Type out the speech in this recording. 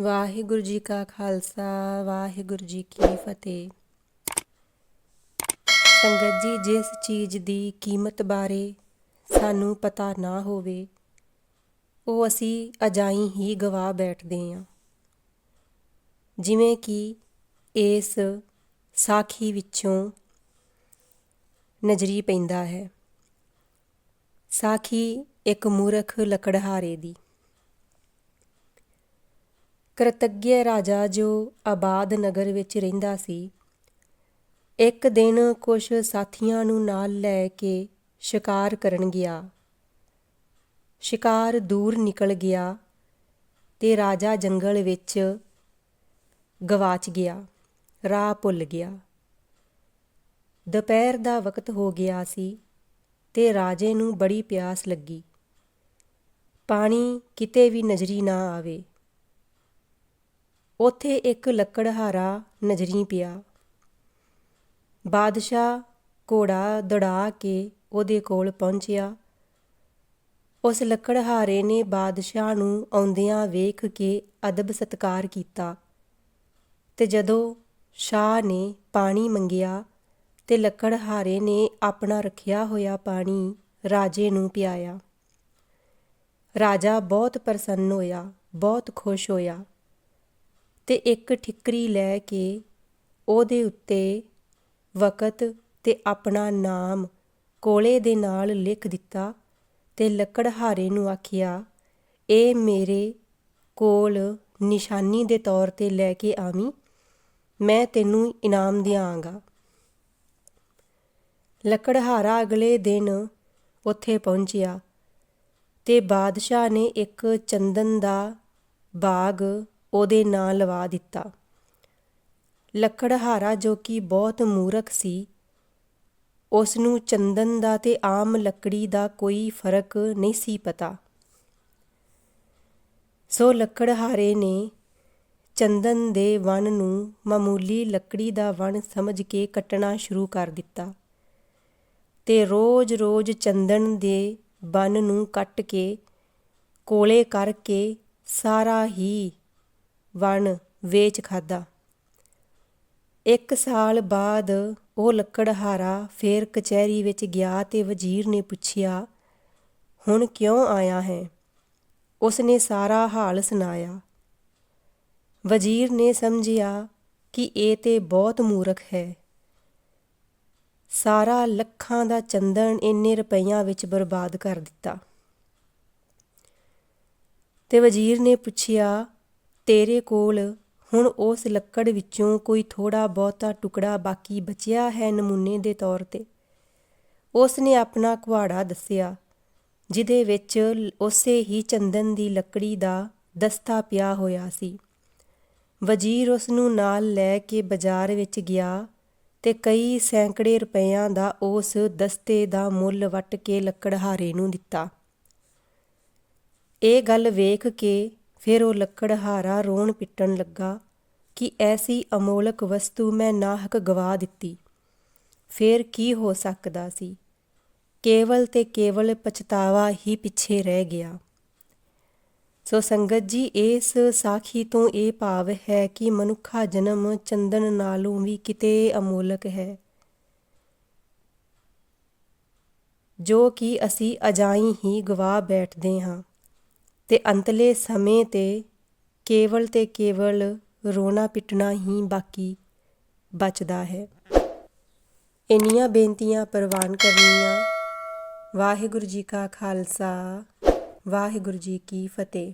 ਵਾਹਿਗੁਰੂ ਜੀ ਕਾ ਖਾਲਸਾ, ਵਾਹਿਗੁਰੂ ਜੀ ਕੀ ਫਤਿਹ। ਸੰਗਤ ਜੀ, ਜਿਸ ਚੀਜ਼ ਦੀ ਕੀਮਤ ਬਾਰੇ ਸਾਨੂੰ ਪਤਾ ਨਾ ਹੋਵੇ, ਉਹ ਅਸੀਂ ਅਜਾਈ ਹੀ ਗਵਾ ਬੈਠਦੇ ਹਾਂ ਜਿਵੇਂ ਕਿ ਇਸ ਸਾਖੀ ਵਿੱਚੋਂ ਨਜ਼ਰੀ ਪੈਂਦਾ ਹੈ। ਸਾਖੀ ਇੱਕ ਮੂਰਖ ਲਕੜਹਾਰੇ ਦੀ। ਕਰਤੱਗਯ ਰਾਜਾ ਜੋ ਆਬਾਦ ਨਗਰ ਵਿੱਚ ਰਹਿੰਦਾ ਸੀ, ਇੱਕ ਦਿਨ ਕੁਝ ਸਾਥੀਆਂ ਨੂੰ ਨਾਲ ਲੈ ਕੇ ਸ਼ਿਕਾਰ ਕਰਨ ਗਿਆ। ਸ਼ਿਕਾਰ ਦੂਰ ਨਿਕਲ ਗਿਆ ਤੇ ਰਾਜਾ ਜੰਗਲ ਵਿੱਚ ਗਵਾਚ ਗਿਆ, ਰਾਹ ਭੁੱਲ ਗਿਆ। ਦੁਪਹਿਰ ਦਾ ਵਕਤ ਹੋ ਗਿਆ ਸੀ ਤੇ ਰਾਜੇ ਨੂੰ ਬੜੀ ਪਿਆਸ ਲੱਗੀ। ਪਾਣੀ ਕਿਤੇ ਵੀ ਨਜ਼ਰੀ ਨਾ ਆਵੇ। ਉੱਥੇ ਇੱਕ ਲੱਕੜਹਾਰਾ ਨਜ਼ਰੀ ਪਿਆ। ਬਾਦਸ਼ਾਹ ਘੋੜਾ ਦੌੜਾ ਕੇ ਉਹਦੇ ਕੋਲ ਪਹੁੰਚਿਆ। ਉਸ ਲੱਕੜਹਾਰੇ ਨੇ ਬਾਦਸ਼ਾਹ ਨੂੰ ਆਉਂਦਿਆਂ ਵੇਖ ਕੇ ਅਦਬ ਸਤਕਾਰ ਕੀਤਾ ਤੇ ਜਦੋਂ ਸ਼ਾਹ ਨੇ ਪਾਣੀ ਮੰਗਿਆ ਤੇ ਲੱਕੜਹਾਰੇ ਨੇ ਆਪਣਾ ਰੱਖਿਆ ਹੋਇਆ ਪਾਣੀ ਰਾਜੇ ਨੂੰ ਪਿਆਇਆ। ਰਾਜਾ ਬਹੁਤ ਪ੍ਰਸੰਨ ਹੋਇਆ, ਬਹੁਤ ਖੁਸ਼ ਹੋਇਆ। ਤੇ ਇੱਕ ਠਿਕਰੀ ਲੈ ਕੇ ਉਹਦੇ ਉੱਤੇ ਵਕਤ ਤੇ ਆਪਣਾ ਨਾਮ ਕੋਲੇ ਦੇ ਨਾਲ ਲਿਖ ਦਿੱਤਾ ਤੇ ਲੱਕੜਹਾਰੇ ਨੂੰ ਆਖਿਆ, ਇਹ ਮੇਰੇ ਕੋਲ ਨਿਸ਼ਾਨੀ ਦੇ ਤੌਰ ਤੇ ਲੈ ਕੇ ਆਵੀਂ, ਮੈਂ ਤੈਨੂੰ ਇਨਾਮ ਦਿਆਂਗਾ। ਲੱਕੜਹਾਰਾ ਅਗਲੇ ਦਿਨ ਉੱਥੇ ਪਹੁੰਚਿਆ ਤੇ ਬਾਦਸ਼ਾਹ ਨੇ ਇੱਕ ਚੰਦਨ ਦਾ ਬਾਗ ਉਹਦੇ ਨਾਂ ਲਵਾ ਦਿੱਤਾ। ਲੱਕੜਹਾਰਾ ਜੋ ਕਿ ਬਹੁਤ ਮੂਰਖ ਸੀ ਉਸ ਨੂੰ ਚੰਦਨ ਦਾ ਤੇ ਆਮ ਲੱਕੜੀ ਦਾ ਕੋਈ ਫ਼ਰਕ ਨਹੀਂ ਸੀ ਪਤਾ। ਸੋ ਲੱਕੜਹਾਰੇ ਨੇ ਚੰਦਨ ਦੇ ਵਣ ਨੂੰ ਮਾਮੂਲੀ ਲੱਕੜੀ ਦਾ ਵਣ ਸਮਝ ਕੇ ਕੱਟਣਾ ਸ਼ੁਰੂ ਕਰ ਦਿੱਤਾ ਤੇ ਰੋਜ਼-ਰੋਜ਼ ਚੰਦਨ ਦੇ ਬਨ ਨੂੰ ਕੱਟ ਕੇ, ਕੋਲੇ ਕਰਕੇ ਸਾਰਾ ਹੀ ਵਣ ਵੇਚ ਖਾਧਾ। ਇੱਕ ਸਾਲ ਬਾਅਦ ਉਹ ਲੱਕੜਹਾਰਾ ਫੇਰ ਕਚਹਿਰੀ ਵਿੱਚ ਗਿਆ ਤੇ ਵਜ਼ੀਰ ਨੇ ਪੁੱਛਿਆ, ਹੁਣ ਕਿਉਂ ਆਇਆ ਹੈ? ਉਸ ਨੇ ਸਾਰਾ ਹਾਲ ਸੁਣਾਇਆ। ਵਜ਼ੀਰ ਨੇ ਸਮਝਿਆ ਕਿ ਇਹ ਤੇ ਬਹੁਤ ਮੂਰਖ ਹੈ। ਸਾਰਾ ਲੱਖਾਂ ਦਾ ਚੰਦਨ ਇੰਨੇ ਰੁਪਈਆਂ ਵਿੱਚ ਬਰਬਾਦ ਕਰ ਦਿੱਤਾ। ਤੇ ਵਜ਼ੀਰ ਨੇ ਪੁੱਛਿਆ ਤੇਰੇ ਕੋਲ ਹੁਣ ਉਸ ਲੱਕੜ ਵਿੱਚੋਂ ਕੋਈ ਥੋੜਾ ਬਹੁਤਾ ਟੁਕੜਾ ਬਾਕੀ ਬਚਿਆ ਹੈ ਨਮੂਨੇ ਦੇ ਤੌਰ ਤੇ? ਉਸ ਨੇ ਆਪਣਾ ਕੁਹਾੜਾ ਦੱਸਿਆ, ਜਿਹਦੇ ਵਿੱਚ ਉਸੇ ਹੀ ਚੰਦਨ ਦੀ ਲੱਕੜੀ ਦਾ ਦਸਤਾ ਪਿਆ ਹੋਇਆ ਸੀ। ਵਜ਼ੀਰ ਉਸ ਨੂੰ ਨਾਲ ਲੈ ਕੇ ਬਾਜ਼ਾਰ ਵਿੱਚ ਗਿਆ ਤੇ ਕਈ ਸੈਂਕੜੇ ਰੁਪਈਆਂ ਦਾ ਉਸ ਦਸਤੇ ਦਾ ਮੁੱਲ ਵਟ ਕੇ ਲੱਕੜਹਾਰੇ ਨੂੰ ਦਿੱਤਾ। ਇਹ ਗੱਲ ਵੇਖ ਕੇ ਫਿਰ ਉਹ ਲੱਕੜਹਾਰਾ ਰੋਣ ਪਿੱਟਣ ਲੱਗਾ ਕਿ ਐਸੀ ਅਮੋਲਕ ਵਸਤੂ ਮੈਂ ਨਾਹਕ ਗਵਾ ਦਿੱਤੀ। ਫਿਰ ਕੀ ਹੋ ਸਕਦਾ ਸੀ? ਕੇਵਲ ਤੇ ਕੇਵਲ ਪਛਤਾਵਾ ਹੀ ਪਿੱਛੇ ਰਹਿ ਗਿਆ। ਸੋ ਸੰਗਤ ਜੀ, ਇਸ ਸਾਖੀ ਤੋਂ ਇਹ ਭਾਵ ਹੈ ਕਿ ਮਨੁੱਖਾ ਜਨਮ ਚੰਦਨ ਨਾਲੋਂ ਵੀ ਕਿਤੇ ਅਮੋਲਕ ਹੈ। ਜੋ ਕਿ ਅਸੀਂ ਅਜਾਈ ਹੀ ਗਵਾ ਬੈਠਦੇ ਹਾਂ। ਅਤੇ ਅੰਤਲੇ ਸਮੇਂ ਤੇ ਕੇਵਲ ਅਤੇ ਕੇਵਲ ਰੋਣਾ ਪਿੱਟਣਾ ਹੀ ਬਾਕੀ ਬਚਦਾ ਹੈ। ਇੰਨੀਆਂ ਬੇਨਤੀਆਂ ਪ੍ਰਵਾਨ ਕਰਨੀਆਂ। ਵਾਹਿਗੁਰੂ ਜੀ ਕਾ ਖਾਲਸਾ, ਵਾਹਿਗੁਰੂ ਜੀ ਕੀ ਫਤਿਹ।